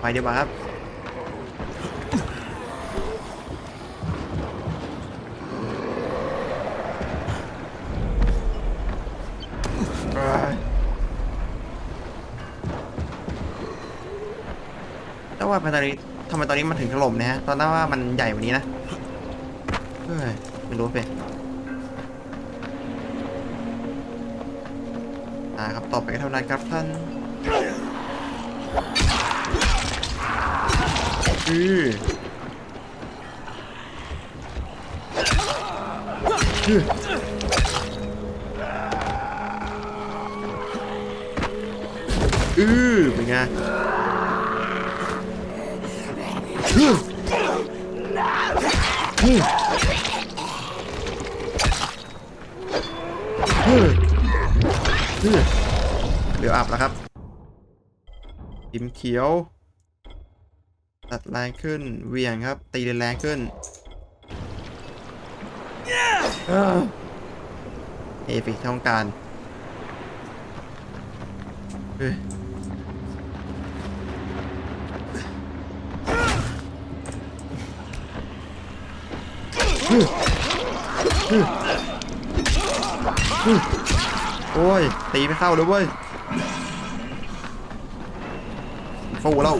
ไปดีกว่าครับ แต่ว่าตอนนี้ทำไมตอนนี้มันถึงถล่มนะฮะ ตอนนั้นว่ามันใหญ่กว่านี้นะ เฮ้ย ไม่รู้เป็นอ่าครับ ต่อไปก็เท่านั้นครับท่าน อืออืออือเป็นไงเดี๋ยวอับแล้วครับพิมเขียว ดแรงขึ้นเหวียงครับ ตีแรงขึ้นเออเอฟิกที่ต้องการเฮ้ยโอ้ย ตีไม่เข้าเลยเว้ยฟูแล้ว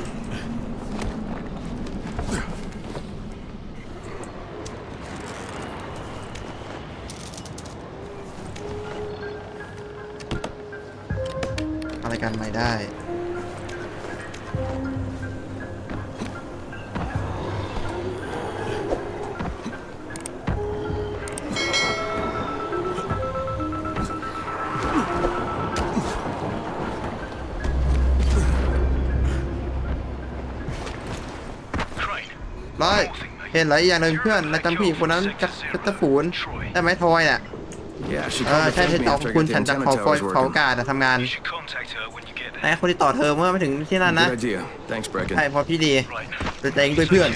กันไม่ได้ ร้อยเห็นหลายอย่างหนึ่งเพื่อนนายจำผู้หญิงคนนั้นกับเพชรฝูนได้ไหมทอยน่ะ Yeah, she เออ called to ใช่ thank ใช่ me ต่อ after I คุณ got the ฉันจาก antenna เขา towers เขา working. กาดทำงาน You should contact her when you get นาย there. คนที่ต่อเธอเมื่อมาถึงที่นั่นนะ Good idea. Thanks, Brecken. ใช่เพอพี่ดี Right. แต่ใจเองด้วยเพื่อน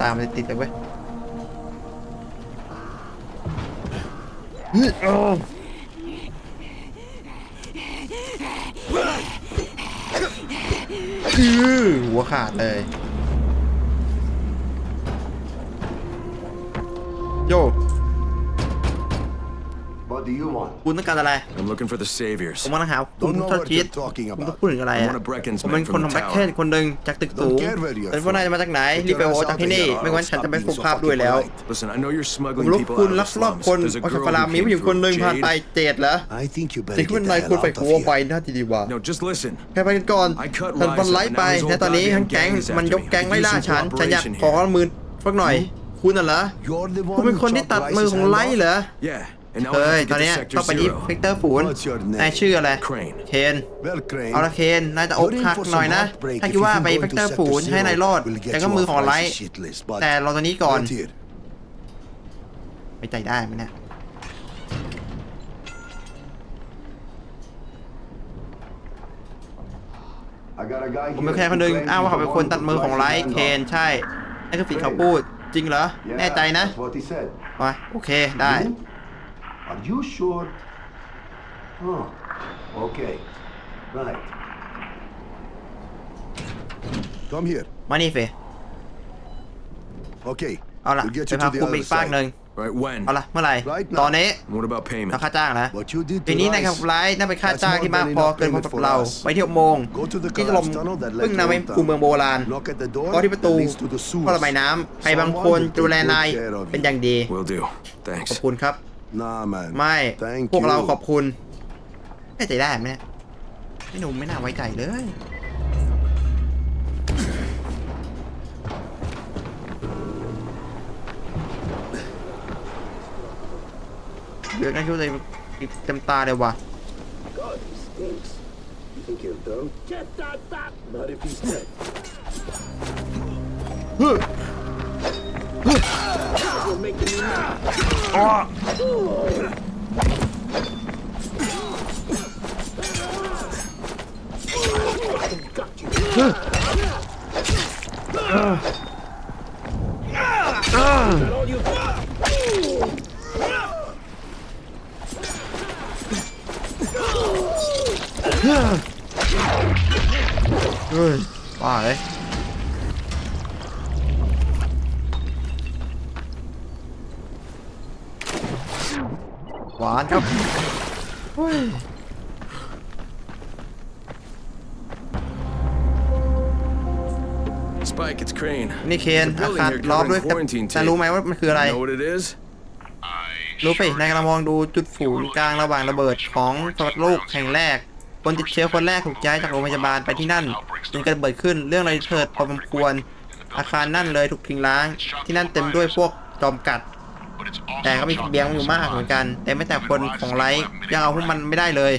ตามเลยติดเลยเว้ยเฮ้ยอ้าวอือหัวขาดเลย โย What do you want? คุณต้องการอะไร I'm looking for the ผ saviors. มกำลังหาคุณ Don't know ทอด what คิด you're talking คุณต้อง about. พูดถึงอะไร I'm อะ one of Brecken's ผมเป็น men คน from ทำ the แบ็คเคน tower. คนหนึ่งจากตึกสูง Don't care where you're เป็นพวกนายจะมาจากไหน from. รีบไปโอ Get your จาก ass ที่ out นี่ of here. ไม่งั้นฉันจะไป Stop สุ being ภาพ so ด้วยแล้ว fucking polite. Listen, I know you're ผม smuggling รบ people คุณ out of ลั the กลอบ slums. คน There's a ออกจาก girl ฟารา who มีผู้หญิง came คนหนึ่ง through. พาตาย Jade. เจดเหรอ I think you จะ better คิด get ว่า the นาย hell ควรไป out หั of วไป here. น่าจะดีกว่า No, just listen. แค่ไปกันก่อน I cut ฉันฟัน Liza, ไล่ไป and now his แต่ whole ตอนนี้ goddamn ทั้งแก๊ง gang is after มันยก me. แก๊งไล่ล่า Could use ฉัน some ฉันอยาก cooperation ขอ here. มือสักหน่อย คุณน่ะเหรอ You're the คุณ one เป็น who คนที่ chopped ตัดมือ Rice's ของ hand ไล่ off? เหรอ Yeah, and now เฮ้ย I ตอน have เนี้ย to get to ต้องไป Sector ที่ Zero. เฟกเตอร์ฝูน What's your name? นายชื่ออะไร Crane. เคน Well, Crane. เอาละเคนนายจะอกหักหน่อยนะ ถ้าคิดว่าไปเฟกเตอร์ฝูนให้นายรอดแต่ก็มือของไลท์แต่เราตอนนี้ก่อน Right here. ไปใจได้ไหมเนี่ย I got a guy ผมเป็น here แค่คนหนึ่ง who claims อ้างว่า he's เขา the เป็นคน one ตัด who มือของ took ไล Rice's ท์ hand เคน off. ใช่นั่นคือสิ่งเขาพูดจริงเหรอ Yeah, แน่ใจนะ That's what he said. มาโอเคได้ You? Are you sure? Oh, okay. Right. Come here. มานี่เฟ Okay. เอาล่ะ We'll get ไป you พา to the คุณไป other อีกฝากห side. นึ่ง Right, when? เอาล่ะเมื่อไหร่ Right now ตอนนี้ What about payment? เราค่าจ้างนะ What you did ที to นี้นายกับ Rice ไลท์น่าเป็นค่า That's จ้าง more ที่มาก than พอ enough เกินพอ payment กับ for เรา us. ไปเที่ยวโมง Go to the ที่จะลม collapsed tunnel that led พึ่ง to นำไป Old Town. คูเมืองโบราณ Knock at the door ก็ที่ประตู that leads to the ก็ระบาย sewers. น้ำใครบางคน Someone ดูแล will take นาย good care of เป็น you. อย่างดี Will do. ขอบ Thanks. คุณครับ Nah, man. ไม่ Thank พวกเรา you. ขอบคุณแน่ใจได้ไหมเนี่ยไม่หนุ่มไม่น่าไว้ใจเลย เดือดกันคิดว่าตัวเองเต็มตาเลยว่ะ God, he stinks. You think he'll do? Get that back! Not if he's dead. You're making me mad. Got นี่เคน There's a อา building คาร here ล้อม covered ด้วย in quarantine แต่รู้ไหมว่ามันคืออะไร Know what it is? รู้ไปนายกำลังมองดูจุดศูนย์กลางระหว่างระเบิดของสวัสดโลกแห่งแรก คนติดเชื้อคนแรกถูกย้ายจากโรงพยาบาลไปที่นั่นจนเกิดระเบิดขึ้นเรื่องอะไรเถิดพอสมควร อาคารนั่นเลยถูกทิ้งร้าง ที่นั่นเต็มด้วยพวกจอมกัด แต่ก็มีเบียงอยู่มากเหมือนกัน แต่ไม่แต่คนของไลท์ยังเอาพวกมันไม่ได้เลย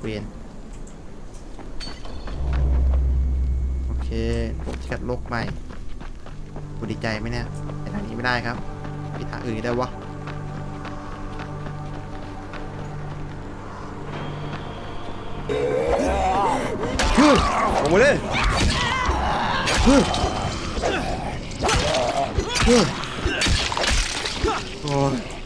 เวียน โอเคเช็ดโลกใหม่กูดีใจไหมเนี่ยแต่ทางนี้ไม่ได้ครับมีทางอื่นได้วะฮึออกมาเลยฮึฮึโอ้ย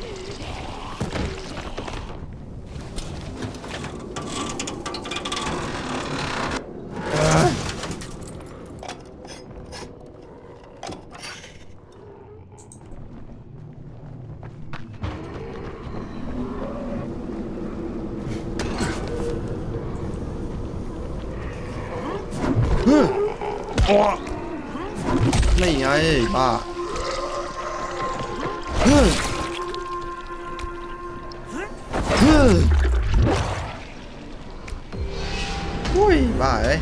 นี่ไงบ้าฮ้ยเฮ้ยอุ้ยบ้าเอ้ย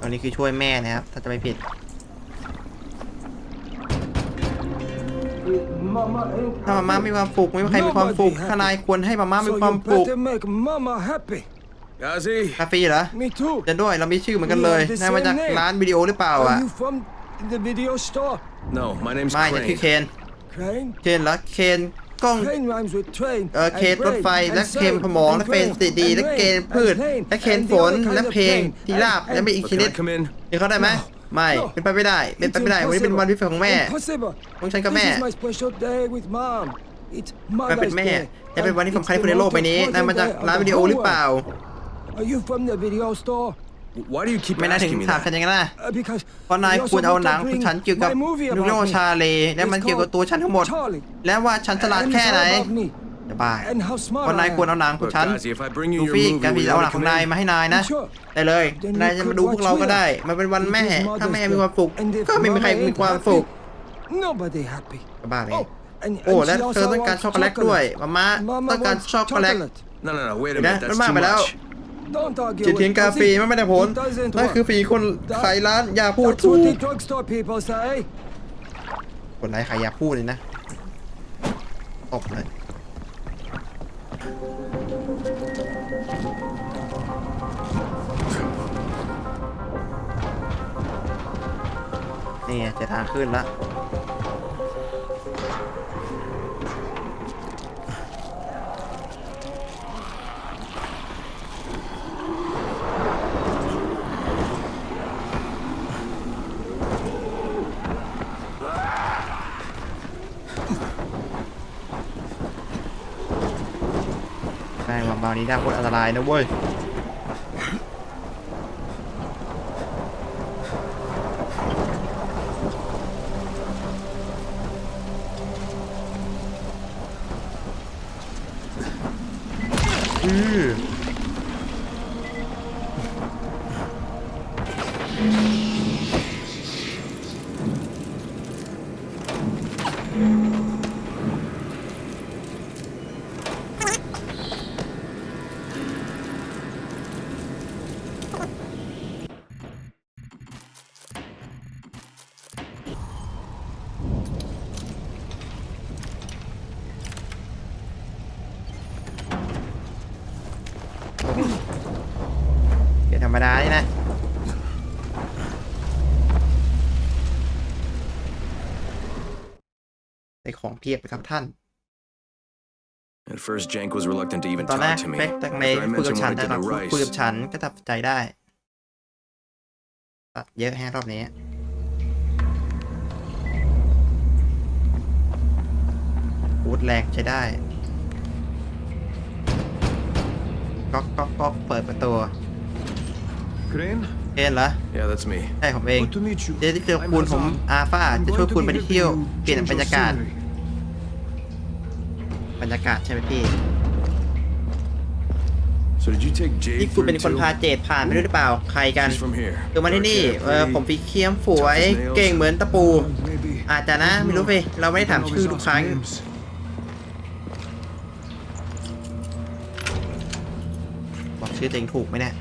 อันนี้คือช่วยแม่นะครับ ถ้าจะไม่ผิด ถ้ามาม่ามีความสุขไม่มีใครมีความสุขถ้านายควรให้มาม่ามี so ความ you สุข better make Mama happy. Gazi? คาเฟ่เหรอ Me too. จะด้วยเรามีชื่อเหมือนกันเลย We have the นายมาจาก same name. ร้านวิดีโอหรือเปล่าอะ Are you from the video store? No, my name's ไม่จะคือ Crane. เคน Crane? เคนแล้วเคนกล้อง Crane rhymes with train. เออ and เคนรถไฟ brain, และ and เคน sail, สมอง and และเคนส brain, ติดี and และเคน rain, พืช and plane, และเคน and ฝ the น other kind และ of เพลง plane, ทีราบ and- และไม่อีก But ช can นิด I come in? นี่เขาได้ไหม No. ไม่ No. เป็นไปไม่ได้ เป็น It's ไปไม่ได้ วันนี้เป็นวันพิเศษของแม่ Impossible. ของฉันกับ This แม่ is my special day with mom. It's มันเป็น Mother's แม่ Day. จะเป็นวันที่ and สำคัญ it's ที่สุดในโลกใบนี้ the most นายมาจาก important ร้าน day วิดีโอ of the หรือเปล่า whole world. Are you from the video store? Why do you keep ไม่น่าถึง asking me ถามฉัน that? อย่างนั้นนะ Uh, because เพราะนาย you ควร also เอา want ห to นังของ bring ฉันเกี่ยวกับ my movie ลูกโล about me. ชาเล และมัน It's เกี่ยวกับ called ตัวฉันทั้งหมด Charlie. และว่าฉันฉลาด And แค่ it's ไหน all about me. จะบ้า And how smart เพราะนาย I am. ควรเอาหนังของ Look, ฉัน Gazi, if I bring you ลู your ฟี่ movie, การ will ที่ you เอาห let นั me งของ come นาย in? มาให้นายนะ Sure. ได้เลย Then นาย you จะ could มาดูพวกเรา watch ก็ with ได้ us. มันเป็นวันแม่ This is ถ้าแม่ Mother's มีความสุข And if ก็ไม่มีใคร Mama มี ain't ความ happy, สุข Nobody happy. จะบ้าเลย Oh, and, โอ้ and และ she เธอ also ต้องการ wants ช็อกโกแลตด้วยมาม่า Mama ต้องการ wants ช็อกโกแลต chocolate. No, no, no, wait a เดี๋ยวนะ minute. มัน That's มาก too ไปแล้ว much. Don't argue เขียน with เทียงกา Ozzy. ฟรีมันไม่ได้ผล It doesn't นั่น work. คือฝีคนขายร้านยาพูด That's ถู what ก the drugstore people say. คนไหนขายยาพูดเลยนะตบเลย นี่จะทางขึ้นละ ม่งวางเบานี้ได้โคตรอันตรายนะเว้ย เดี๋ยวธรรมดานี่นะได้ของเพียบไปครับท่าน At first, Jank was reluctant to even ตอนแรก talk to me. เป๊กตังเล After I คุยกับ mentioned ฉัน what I แต่ did เรา to คุย Rice, กับฉันก็ตัดใจได้ ตัดเยอะแฮะรอบนี้วูดแรงใช้ได้ ก๊อกก๊อกก๊อกเปิดประตู Crane, เอ็นเหรอ Yeah, that's me. ใช่ผมเอง good to meet you. เดี๋ยวที่เจอ I'm คุณผม Hassan. อาฟา I'm จะช่วย going to คุณ be ไปเที่ยว helping you เปลี่ยน change บร your รยากาศ scenery. บรรยากาศใช่ไหมพี่ So did you take นี่ Jade คุณ through เป็นคน too? พาเจดผ่านไปด้วยหรือเปล่าใครกัน She's from here. คือมาที่นี่ Dark hair, เออ pretty, ผมฟีเคียมฝวย tough as nails เก่งเหมือนตะปู Maybe. อาจจะนะ ไม่รู้ไปเราไม่ได้ถาม Don't ชื่อ always ทุก ask ครั้ง names. บอ ชื่อตัวเองถูกไหมเนี่ย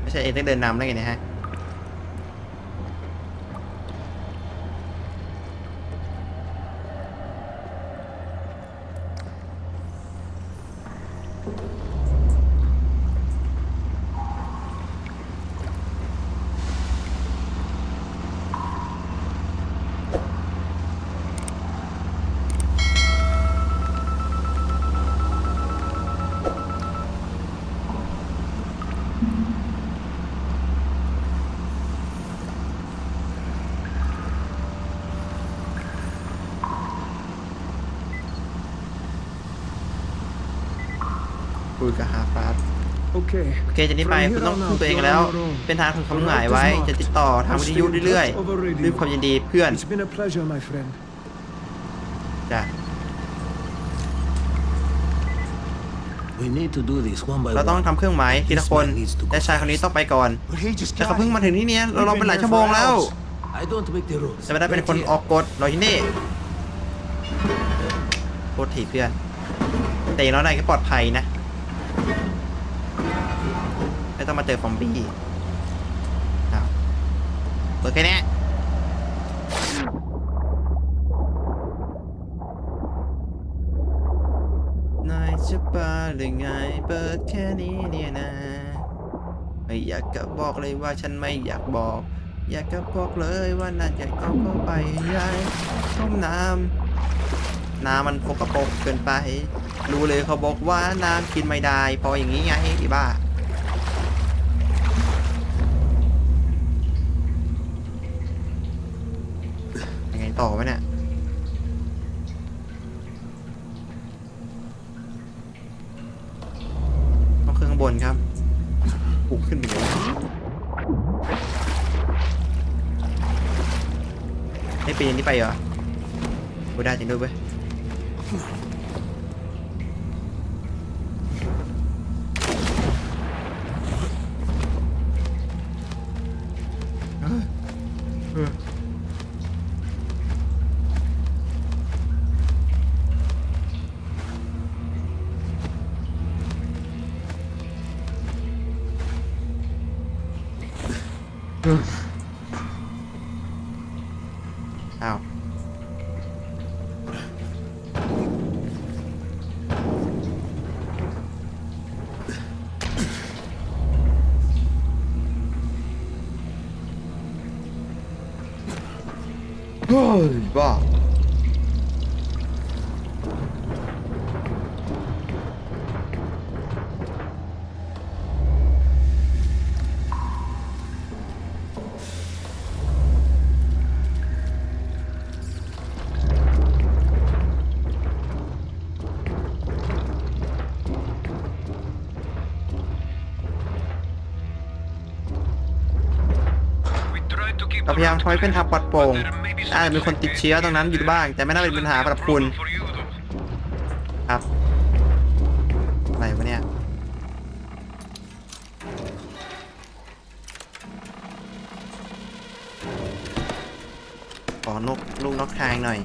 ไม่ใช่เองต้องเดินนำได้ไงนะฮะ ยกับฮาฟาส Okay. โอเคจากนี้ไป From คุณ here ต้อง on พึ่ง out, ตัวเอง you're แล้ว on your own. เป็นทางถูก The คำหมาย route is ไว้ marked. จะติดต่อทางวิทยุ I'll stay in เรื่อย touch over ๆ radio. ด้วยความยินดีเพื่อน It's been a pleasure, my friend. จ้ะ We need to do this one by เราต้อง one. ทำเครื่องหมายทีละคนแต่ชายคนนี้ต้องไปก่อน But he just แต่เขาเพิ่งมาถึงที่เนี้ยเรารอเป็นหลายชั่วโมงแล้ว I don't make the rules. จะไม่ได้เป็นคนออกกฎรอที่นี่โคตรถีบเพื่อน แต่อย่างน้อยนายก็ปลอดภัยนะ ไม่ต้องมาเจอฟอมบี้อ้าวเปิดแค่เนี้ยนายจะบ้าหรือไง เปิดแค่นี้เนี่ยนะ ไม่อยากจะบอกเลยว่าฉันไม่อยากบอก อยากจะบอกเลยว่าน่าจะเอาเข้าไปย้ายต้มน้ำน้ำมันพกกระปกเกินไป รู้เลยเขาบอกว่าน้ำกินไม่ได้ พออย่างนี้ไงไอ้บ้า ต่อไหมเนี่ยต้องขึ้นข้างบนครับปุกขึ้นไปเลยให้ปีนนี้ไปเหรอกูได้จริงด้วยเว้ย เาเราพยายามทำให้เป็นทางปลอดโปร่งอาจจะมีคนติดเชื้อตรงนั้นอยู่บ้าง แต่ไม่น่าเป็นปัญหาสำหรับคุณ ครับ อะไรวะเนี่ย ขอนกลูกนกทางหน่อย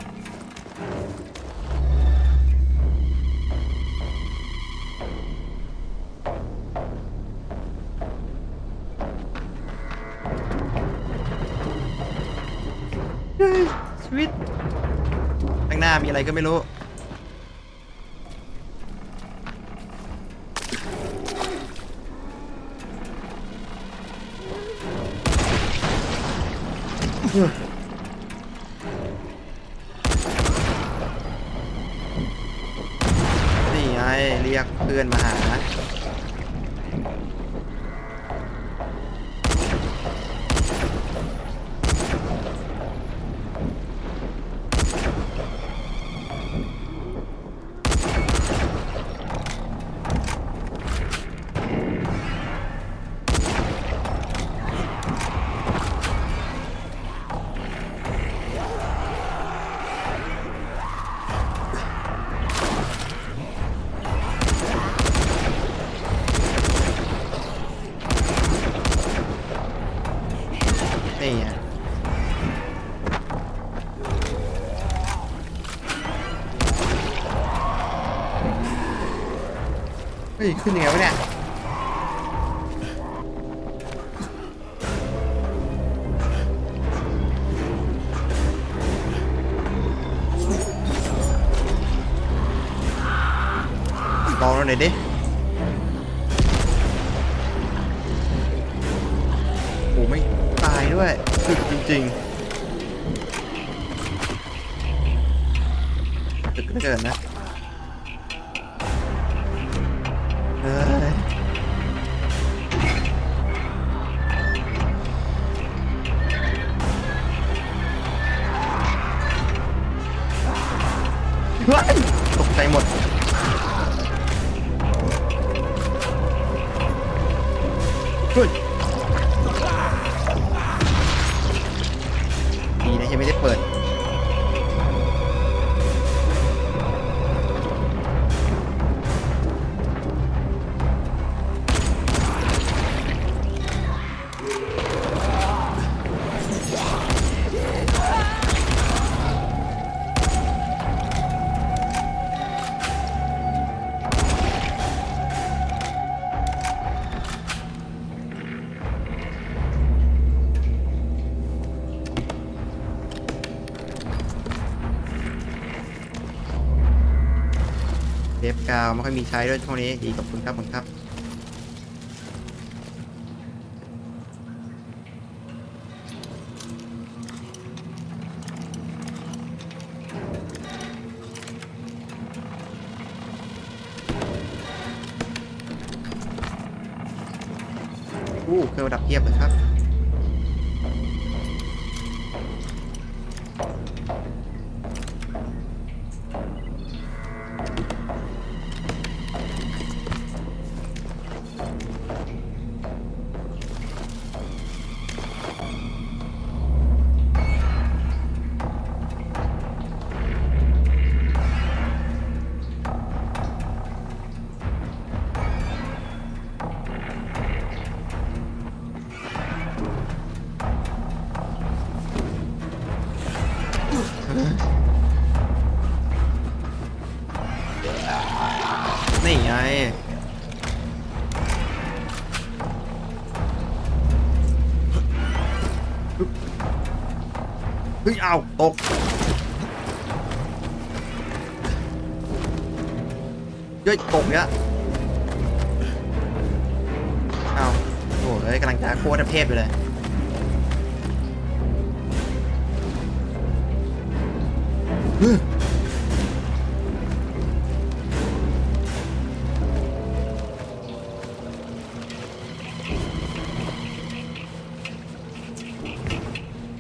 ก็ไม่รู้ นี่ไง เรียกเพื่อนมาหานะ ขึ้นยังไงวะเนี่ยลองเราหน่อยดิโอ้ไม่ตายด้วยสุดจริงๆตึกเหลือเกินนะ เาวไม่ค่อยมีใช้ด้วยช่วงนี้ดีขอบคุณครับขอบคุณครับอู้เครื่องประดับเทียบเลยครับ ฮ้ยเอาตกเฮ้ยตกเนี่ยเอาโอ้ยกำลังจะโคตรเทพไปเลย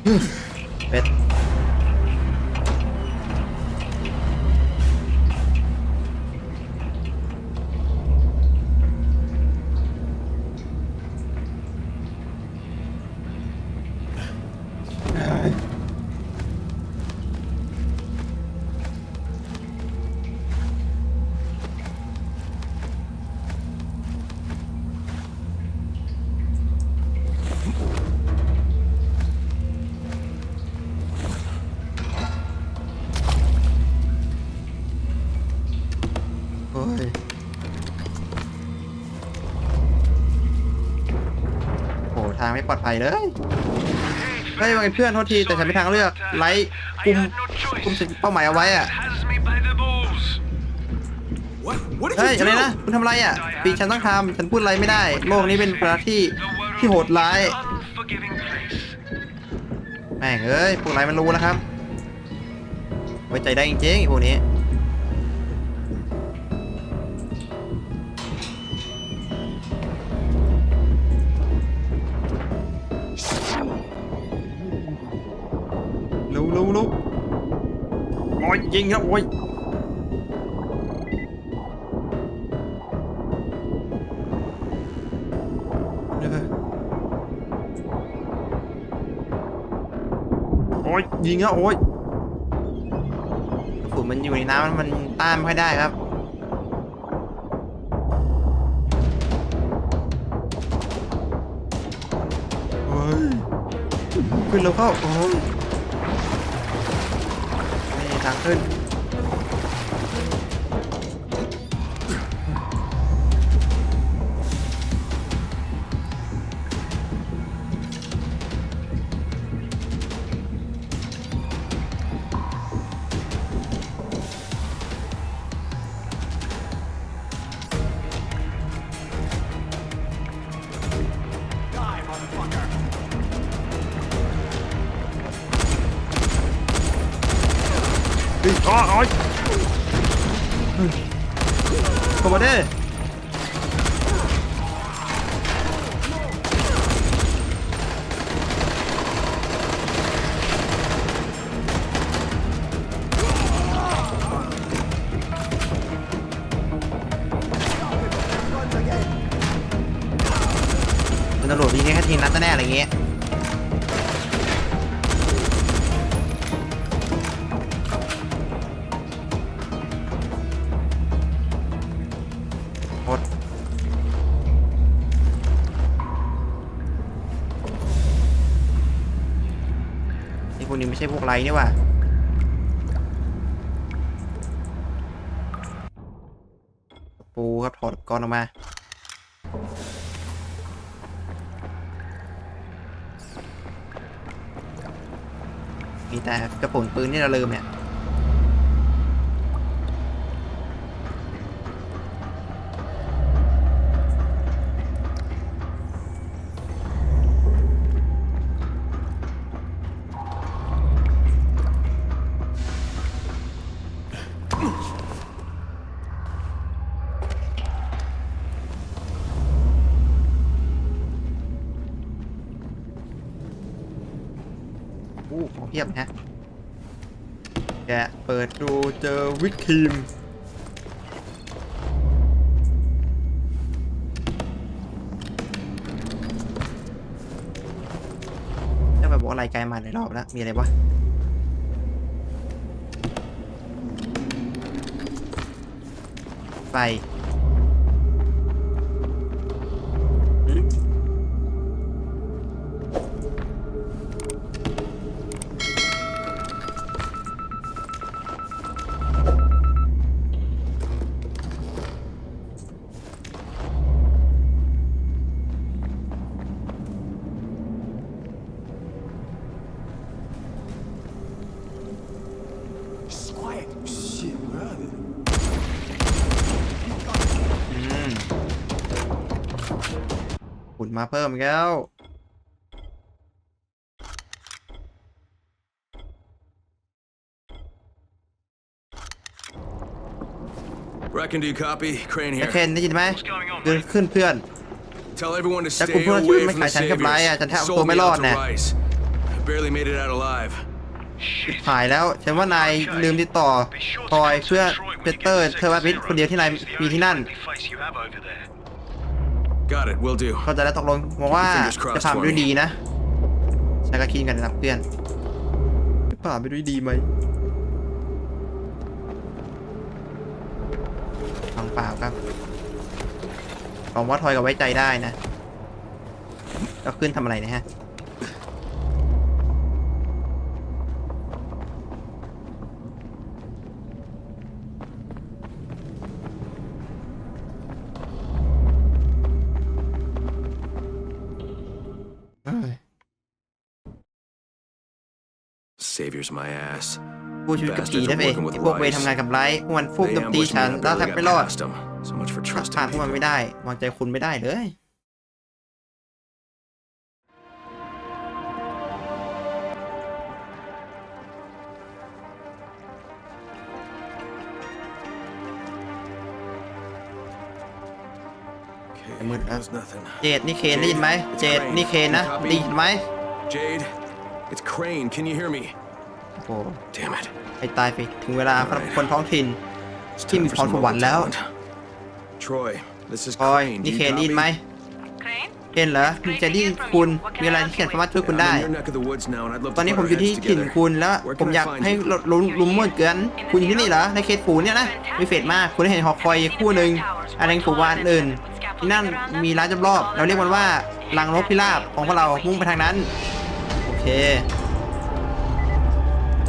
เป็ด ไม่ปลอดภัยเลยเฮ้ยว่าไงเพื่อนโทษทีแต่ฉันไม่ทางเลือกไลท์คุมคุมสิ่งเป้าหมายเอาไว้อะ has me by the balls. What? What did เฮ้ย you อะไร do? นะคุณทำอะไรอะปีฉันต้องทำฉันพูดอะไรไม่ได้ โลกนี้เป็นประเทศที่ The world ที่โหดร้าย is an unforgiving place. แม่งเอ้ยพวกนายมันรู้แล้วครับ ไว้ใจได้จริงๆไอ้พวกนี้ ยิงครับโอ้ยเออโอ้ยยิงครับโอ้ยฝุ่นมันอยู่ในน้ำมันต้านไม่ค่อยได้ครับเฮ้ยขึ้นแล้วเข้าโอ้ยนี่ทาง ขึ้น อ๋อโอ้ยเข้ามาเด้ ไม่ใช่พวกไรนี่ยว่าปูครับถอดก้อนออกมา มีแต่กระสุนปืนที่เราลืมเนี่ยียบฮะ แกเปิดดูเจอวิปครีมถ้าแบบบอกอะไรไกลมาหลายรอบแล้ว มีอะไรวะไฟ มาเพิ่มอีกแล้ว Reckon, do you copy? Crane ไอ here. เคนได้ยินไหม What's going on, เดิน mate? ขึ้นเพื่อน Tell everyone to แต่กลุ่ม stay พวกนั้นชื่อ away ไม่ from ขาย the ฉันกับไรอะ saviors. ฉันแทบเอา Sold ตัว me ไม่รอ out ด to เนี่ย Rice. I barely made it out alive. Shit. หายแล้วฉันว่านายลืมติดต่อ Be sure ท to อย come เพื่อ to Detroit เป when you เตอร์ get to เทอร์วัตวิท Sector คนเดียวที่นาย Zero. It's the มีที่นั่น Got it. Will do. ก็จะได้ตกลงบอกว่า Fingers crossed จะผ่านไป for ด้วย me ดีนะฉันก็คิดกันนะครับเพื่อนจะผ่านไปด้วยดีไหมฟังเปล่าครับผมว่าทอยกับไว้ใจได้นะแล้วขึ้นทำอะไรเนะฮะ Saviors my ass. ผู้ชีวิตกับผีนะเว้ยไอ้พวกเวรทำงานกับไร้พวกมันฟุบ They โจมตี ambushed ฉั me น and I แล้วแทบ barely ไม่ got รอด past 'em. So much for ผ่าน trusting พวกมัน people. ไม่ได้ วางใจคุณไม่ได้เลย Okay, I'm with here that. goes nothing. เจดนี่เคนได้ยินไหมเจดนี่เคนนะได้ยินไหม Jade, it's Crane. Can you hear me? โอ้โห Damn it. ไปตายไปถึงเวลาสำหรับคนท้องถิ่น It's Kim time for Pong some for local one now. talent. Troy, this is คอย Crane. นี่ Do เคน you ได้ยิน copy? ไหม Crane? เคนเหรอมีใจที่คุณมีอะไรที่เคนสามารถช่วยคุณได้ I'm in your neck of the woods now, and I'd love ตอน to นี้ put ผม our อยู่ที่ heads ถิ่น together. คุณแล้ว Where ผม can I อยาก find ให้ you? ลุมลุมมวนเกิน คุณอยู่ที่นี่เหรอในเขตฝูเนี่ยนะมีเฟสมากคุณได้เห็นหอคอยคู่หนึ่งอะไรฝูวานอื่นที่นั่นมีร้านจำรอบ เราเรียกมันว่าลังนกพิราบของพวกเรามุ่งไปทางนั้น โอเค